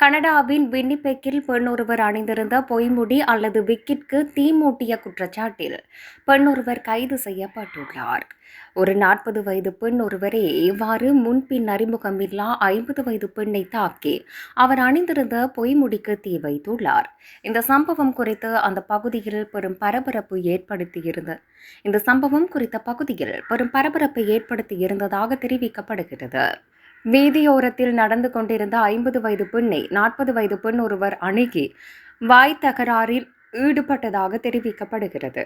கனடாவின் வின்னிபெக்கில் பெண்ணொருவர் அணிந்திருந்த பொய்முடி அல்லது விக்கிற்கு தீ மூட்டிய குற்றச்சாட்டில் பெண் ஒருவர் கைது செய்யப்பட்டுள்ளார். ஒரு நாற்பது வயது பெண் ஒருவரே இவ்வாறு முன்பின் அறிமுகமில்லா ஐம்பது வயது பெண்ணை தாக்கி அவர் அணிந்திருந்த பொய்முடிக்கு தீ வைத்துள்ளார். இந்த சம்பவம் குறித்து அந்த பகுதியில் பெரும் பரபரப்பு ஏற்படுத்தியிருந்த இந்த சம்பவம் குறித்த பகுதியில் பெரும் பரபரப்பை ஏற்படுத்தியிருந்ததாக தெரிவிக்கப்படுகிறது. வீதியோரத்தில் நடந்து கொண்டிருந்த ஐம்பது வயது பெண்ணை நாற்பது வயது பெண் ஒருவர் அணுகி வாய் தகராறில் ஈடுபட்டதாக தெரிவிக்கப்படுகிறது.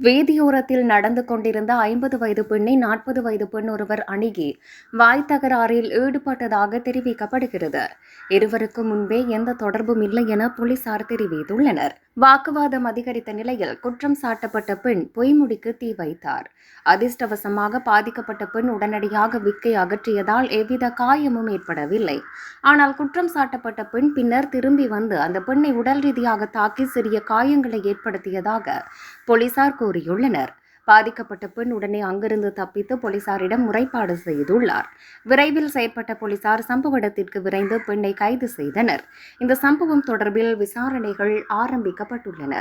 வேதியோரத்தில் நடந்து கொண்டிருந்த ஐம்பது வயது பெண்ணை நாற்பது வயது பெண் ஒருவர் அணுகி வாய் தகராறில் ஈடுபட்டதாக தெரிவிக்கப்படுகிறது. இருவருக்கு முன்பே எந்த தொடர்பும் இல்லை என போலீசார் தெரிவித்துள்ளனர். வாக்குவாதம் அதிகரித்த நிலையில் குற்றம் சாட்டப்பட்ட பெண் பொய்முடிக்கு தீ வைத்தார். அதிர்ஷ்டவசமாக பாதிக்கப்பட்ட பெண் உடனடியாக விக்கை அகற்றியதால் எவ்வித காயமும் ஏற்படவில்லை. ஆனால் குற்றம் சாட்டப்பட்ட பெண் பின்னர் திரும்பி வந்து அந்த பெண்ணை உடல் ரீதியாக தாக்கி சிறிய காயங்களை ஏற்படுத்தியதாக போலீசார் கூறியுள்ளனர் பாதிக்கப்பட்ட பெண் உடனே அங்கிருந்து தப்பித்து போலீசாரிடம் முறைப்பாடு செய்துள்ளார். விரைவில் செயற்பட்ட போலீசார் சம்பவ இடத்திற்கு விரைந்து பெண்ணை கைது செய்தனர். இந்த சம்பவம் தொடர்பில் விசாரணைகள் ஆரம்பிக்கப்பட்டுள்ளன.